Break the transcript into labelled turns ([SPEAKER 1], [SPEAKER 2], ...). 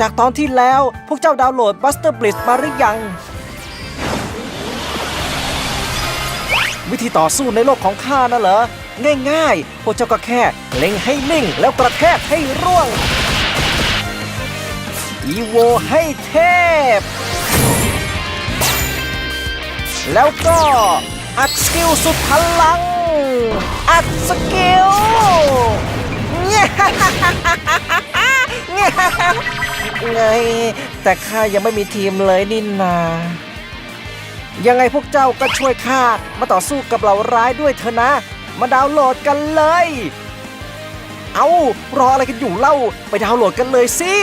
[SPEAKER 1] จากตอนที่แล้ว พวกเจ้าดาวน์โหลด Buster Blitz มาหรือยัง วิธีต่อสู้ในโลกของข้าน่ะเหรอ ง่ายๆ พวกเจ้าก็แค่ เล็งให้นิ่งแล้วกระแทกให้ร่วง อีโวให้เทพ แล้วก็อัดสกิลสุดพลัง อัดสกิล ไง แต่ข้ายังไม่มีทีมเลยนี่นายังไงพวกเจ้าก็ช่วยข้ามาต่อสู้กับเหล่าร้ายด้วยเถอะนะ มาดาวน์โหลดกันเลย เอารออะไรกันอยู่เล่าไปดาวน์โหลดกันเลยสิ